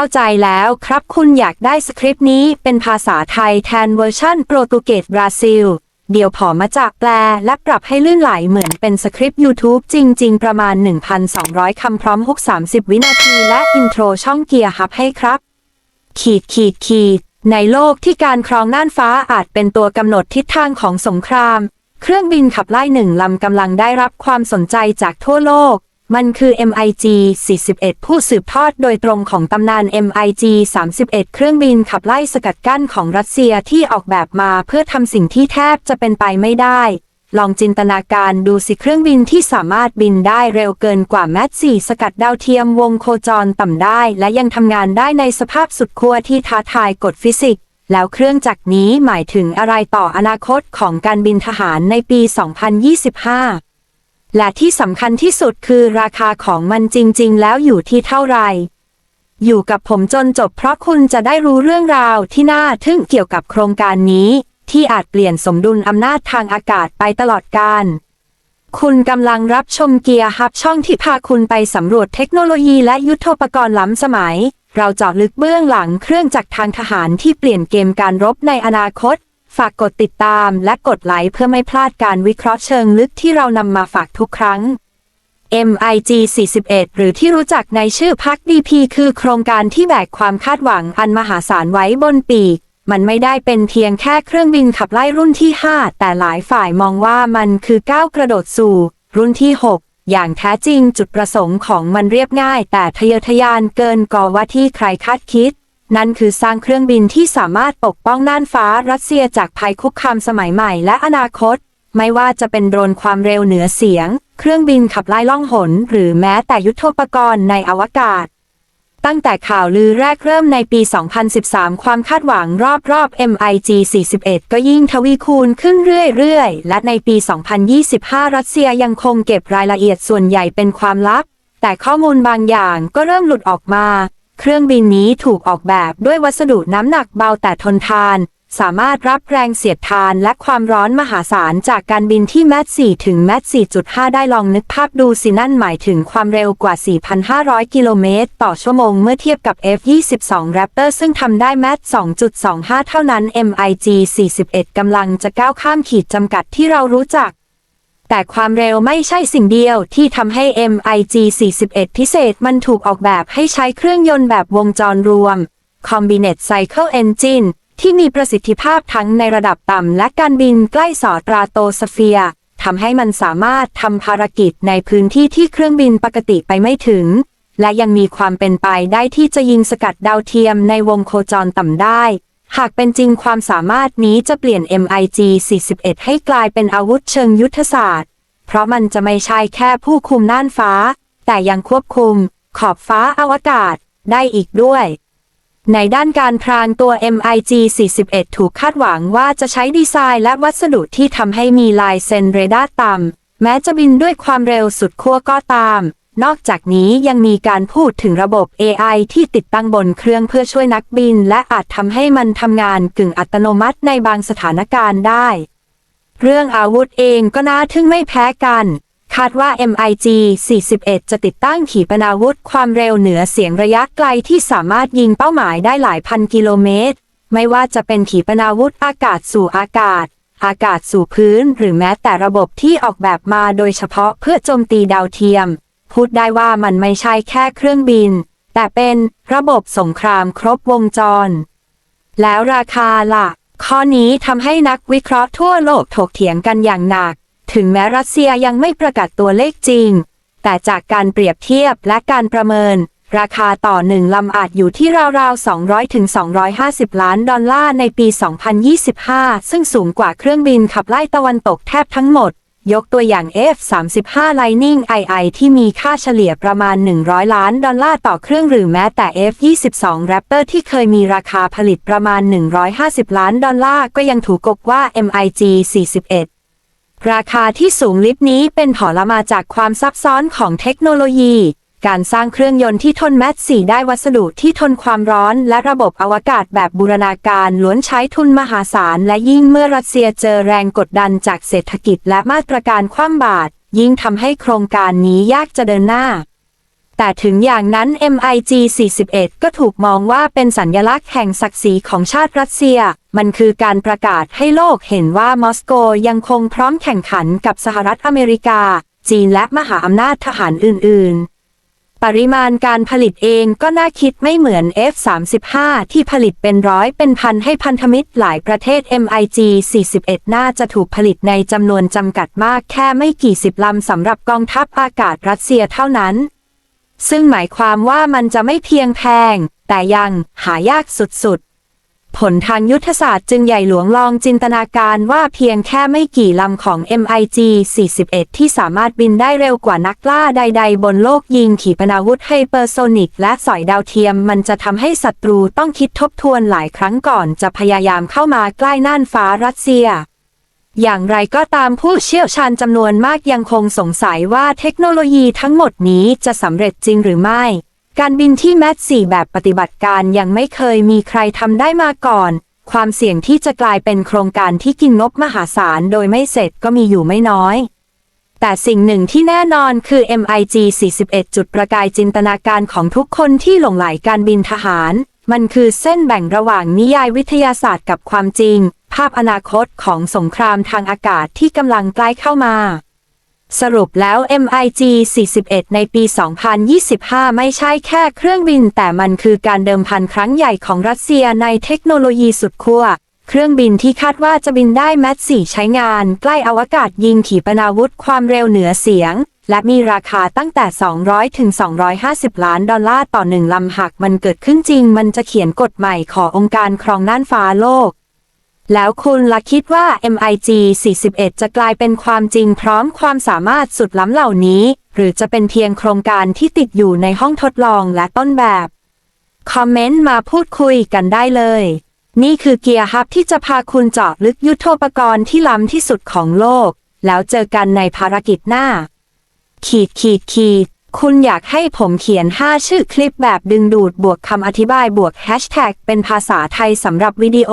เข้าใจแล้วครับคุณอยากได้สคริปต์นี้เป็นภาษาไทยแทนเวอร์ชั่นโปรตุเกสบราซิล เดี๋ยวผอมาจากแปลและปรับให้ลื่นไหลเหมือนเป็นสคริปต์ YouTube จริง ๆ ประมาณ 1,200 คำพร้อมฮุก30 วินาทีและอินโทรช่องเกียร์ฮับให้ครับ ขีดขีดขีด ในโลกที่การครองน่านฟ้าอาจเป็นตัวกำหนดทิศทางของสงคราม เครื่องบินขับไล่หนึ่งลำกำลังได้รับความสนใจจากทั่วโลก มันคือ MiG 41 ผู้สืบทอดโดยตรงของตำนาน MiG 31 เครื่องบินขับไล่สกัดกั้นของรัสเซียที่ออกแบบมาเพื่อทำสิ่งที่แทบจะเป็นไปไม่ได้ ลองจินตนาการดูสิเครื่องบินที่สามารถบินได้เร็วเกินกว่าแมท4สกัดดาวเทียมวงโคจรต่ำได้ และยังทำงานได้ในสภาพสุดขั้วที่ท้าทายกฎฟิสิกส์แล้วเครื่องจักรนี้หมายถึงอะไรต่ออนาคตของการบินทหารในปี 2025 และที่สำคัญที่สุดคือราคาของมันจริง ๆ แล้วอยู่ที่เท่าไหร่อยู่กับผมจนจบเพราะคุณจะได้รู้เรื่องราวที่น่าทึ่งเกี่ยวกับโครงการนี้ ที่อาจเปลี่ยนสมดุลอำนาจทางอากาศไปตลอดกาลคุณกำลังรับชมเกียร์ฮับช่องที่พาคุณไปสำรวจเทคโนโลยีและยุทธปกรณ์ล้ำสมัย เราเจาะลึกเบื้องหลังเครื่องจักรทางทหารที่เปลี่ยนเกมการรบในอนาคต ฝากกดติดตามและกดไลค์เพื่อไม่พลาดการวิเคราะห์เชิงลึกที่เรานำมาฝากทุกครั้ง MIG 41 หรือที่รู้จักในชื่อพัก DP คือโครงการที่แบกความคาดหวังอันมหาศาลไว้บนปีก มันไม่ได้เป็นเพียงแค่เครื่องบินขับไล่รุ่นที่ 5 แต่หลายฝ่ายมองว่ามันคือก้าวกระโดดสู่ รุ่นที่ 6 อย่างแท้จริงจุดประสงค์ของมันเรียบง่าย แต่ทะเยอทะยานเกินกว่าที่ใครคาดคิด นั่นคือสร้างเครื่องบินที่สามารถปกป้องน่านฟ้ารัสเซียจากภัยคุกคามสมัยใหม่และอนาคต ไม่ว่าจะเป็นโดรนความเร็วเหนือเสียง เครื่องบินขับไล่ล่องหน หรือแม้แต่ยุทโธปกรณ์ในอวกาศ ตั้งแต่ข่าวลือแรกเริ่มในปี 2013 ความคาดหวังรอบๆ MiG 41 ก็ยิ่งทวีคูณขึ้นเรื่อยๆ และในปี 2025 รัสเซียยังคงเก็บรายละเอียดส่วนใหญ่เป็นความลับ แต่ข้อมูลบางอย่างก็เริ่มหลุดออกมา เครื่องบินนี้ถูกออกแบบด้วยวัสดุน้ำหนักเบาแต่ทนทาน สามารถรับแรงเสียดทานและความร้อนมหาศาลจากการบินที่แมท4ถึงแมท4.5 ได้ลองนึกภาพดูสินั่นหมายถึงความเร็วกว่า 4,500 กิโลเมตรต่อชั่วโมงเมื่อเทียบกับ F-22 Raptor ซึ่งทำได้แมท2.25 เท่านั้น MiG 41กำลังจะก้าวข้ามขีดจำกัดที่เรารู้จัก แต่ความเร็วไม่ใช่สิ่งเดียวที่ทำให้ MiG 41 พิเศษมันถูกออกแบบให้ใช้เครื่องยนต์แบบวงจรรวม Combinate Cycle Engine ที่มีประสิทธิภาพทั้งในระดับต่ำและการบินใกล้สอตราโตสเฟียทำให้มันสามารถทำภารกิจในพื้นที่ที่เครื่องบินปกติไปไม่ถึง และยังมีความเป็นไปได้ที่จะยิงสกัดดาวเทียมในวงโคจรต่ำได้ หากเป็นจริงความสามารถนี้จะเปลี่ยน MiG 41 ให้กลายเป็นอาวุธเชิงยุทธศาสตร์ เพราะมันจะไม่ใช่แค่ผู้คุมน่านฟ้า แต่ยังควบคุม ขอบฟ้าอวกาศ ได้อีกด้วย ในด้านการพรางตัว MiG 41 ถูกคาดหวังว่าจะใช้ดีไซน์และวัสดุที่ทำให้มีลายเซนเรดาร์ต่ำแม้จะบินด้วยความเร็วสุดขั้วก็ตาม นอกจากนี้ยังมีการพูดถึงระบบ AI ที่ติดตั้งบนเครื่องเพื่อช่วยนักบิน และอาจทำให้มันทำงานกึ่งอัตโนมัติในบางสถานการณ์ได้ เรื่องอาวุธเองก็น่าทึ่งไม่แพ้กัน คาดว่า MiG 41 จะติดตั้งขีปนาวุธความเร็วเหนือเสียงระยะไกลที่สามารถยิงเป้าหมายได้หลายพันกิโลเมตร ไม่ว่าจะเป็นขีปนาวุธอากาศสู่อากาศอากาศสู่พื้น หรือแม้แต่ระบบที่ออกแบบมาโดยเฉพาะเพื่อโจมตีดาวเทียม พูดได้ว่ามันไม่ใช่แค่เครื่องบิน แต่เป็นระบบสงครามครบวงจร แล้วราคาล่ะ ข้อนี้ทำให้นักวิเคราะห์ทั่วโลกถกเถียงกันอย่างหนัก ถึงแม้รัสเซียยังไม่ประกาศตัวเลขจริง แต่จากการเปรียบเทียบและการประเมิน ราคาต่อหนึ่งลำอาจอยู่ที่ราวๆ 200ถึง250 ล้านดอลลาร์ในปี 2025 ซึ่งสูงกว่าเครื่องบินขับไล่ตะวันตกแทบทั้งหมด ยกตัวอย่าง F-35 Lightning II ที่มีค่าเฉลี่ยประมาณ 100 ล้านดอลลาร์ต่อเครื่องหรือแม้แต่ F-22 Raptor ที่เคยมีราคาผลิตประมาณ 150 ล้านดอลลาร์ก็ยังถูกกบว่า MiG 41ราคาที่สูงลิบนี้เป็นผลมาจากความซับซ้อนของเทคโนโลยี การสร้างเครื่องยนต์ที่ทนแมทสีได้วัสดุที่ทนความร้อนและระบบอวกาศแบบบูรณาการล้วนใช้ทุนมหาศาลและยิ่งเมื่อรัสเซียเจอแรงกดดันจากเศรษฐกิจและมาตรการคว่ำบาตรยิ่งทำให้โครงการนี้ยากจะเดินหน้า แต่ถึงอย่างนั้น MiG 41 ก็ถูกมองว่าเป็นสัญญลักษณ์แห่งศักดิ์ศรีของชาติรัสเซีย มันคือการประกาศให้โลกเห็นว่ามอสโกยังคงพร้อมแข่งขันกับสหรัฐอเมริกา จีนและมหาอำนาจทหารอื่น ๆ ปริมาณการผลิตเองก็น่าคิดไม่เหมือน F-35 ที่ผลิตเป็นร้อยเป็นพันให้พันธมิตรหลายประเทศ MiG 41 น่าจะถูกผลิตในจำนวนจำกัดมากแค่ไม่กี่สิบลำสำหรับกองทัพอากาศรัสเซียเท่านั้น ซึ่งหมายความว่ามันจะไม่เพียงแพง แต่ยังหายากสุด ผลทางยุทธศาสตร์จึงใหญ่หลวงลองจินตนาการว่าเพียงแค่ไม่กี่ลำของ MiG 41 ที่สามารถบินได้เร็วกว่านักล่าใด ๆ บนโลกยิงขีปนาวุธไฮเปอร์โซนิก และสอยดาวเทียมมันจะทำให้ศัตรูต้องคิดทบทวนหลายครั้งก่อนจะพยายามเข้ามาใกล้น่านฟ้ารัสเซีย อย่างไรก็ตามผู้เชี่ยวชาญจำนวนมากยังคงสงสัยว่าเทคโนโลยีทั้งหมดนี้จะสำเร็จจริงหรือไม่ การบินที่แมทสี่แบบปฏิบัติการยังไม่เคยมีใครทำได้มาก่อน ความเสี่ยงที่จะกลายเป็นโครงการที่กินงบมหาศาลโดยไม่เสร็จก็มีอยู่ไม่น้อย แต่สิ่งหนึ่งที่แน่นอนคือ MiG 41 จุดประกายจินตนาการของทุกคนที่หลงไหลการบินทหาร มันคือเส้นแบ่งระหว่างนิยายวิทยาศาสตร์กับความจริง ภาพอนาคตของสงครามทางอากาศที่กำลังใกล้เข้ามา สรุปแล้ว MiG 41 ในปี 2025 ไม่ใช่แค่เครื่องบิน แต่มันคือการเดิมพันครั้งใหญ่ของรัสเซียในเทคโนโลยีสุดขั้ว เครื่องบินที่คาดว่าจะบินได้แมท4ใช้งาน ใกล้อวกาศยิงขีปนาวุธความเร็วเหนือเสียง และมีราคาตั้งแต่ 200 ถึง 250 ล้านดอลลาร์ต่อหนึ่งลำหากมันเกิดขึ้นจริง มันจะเขียนกฎใหม่ขอองค์การครองน่านฟ้าโลก แล้วคุณล่ะคิดว่า MiG 41 จะกลายเป็นความจริงพร้อมความสามารถสุดล้ำเหล่านี้ หรือจะเป็นเพียงโครงการที่ติดอยู่ในห้องทดลองและต้นแบบ คอมเมนต์มาพูดคุยกันได้เลย นี่คือเกียร์ฮับที่จะพาคุณเจาะลึกยุทโธปกรณ์ที่ล้ำที่สุดของโลก แล้วเจอกันในภารกิจหน้า ขีดขีดขีดคุณอยากให้ผมเขียน 5 ชื่อคลิปแบบดึงดูดบวกคำอธิบายบวกแฮชแท็กเป็นภาษาไทยสำหรับวิดีโอ